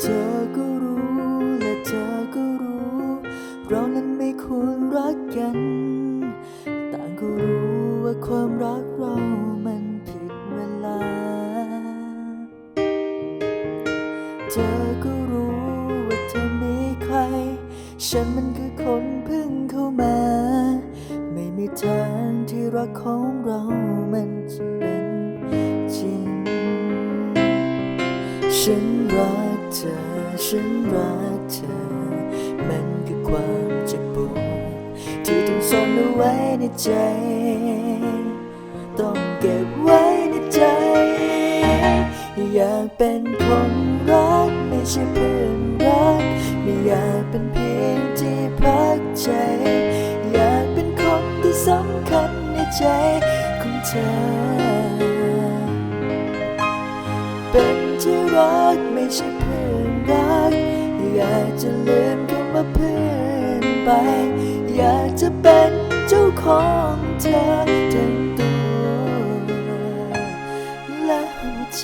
เธอก็รู้และเธอก็รู้ เรานั้นไม่ควรรักกัน ต่างก็รู้ว่าความรักเรามันผิดเวลา เธอก็รู้ว่าเธอมีใคร ฉันมันคือคนเพิ่งเข้ามา ของเรามันจะเป็นจริง ฉันรักเธอ ฉันรักเธอ มันคือความเจ็บปวดที่ต้องซ่อนเอาไว้ในใจ ต้องเก็บไว้ในใจ อยากเป็นคนรักไม่ใช่เพื่อนรัก ไม่อยากเป็นเพียงที่พักใจ ใจของเธอ เป็นที่รักไม่ใช่เพื่อนรัก อยากจะลืมคำว่าเพื่อนไป อยากจะเป็นเจ้าของเธอทั้งตัวและหัวใจ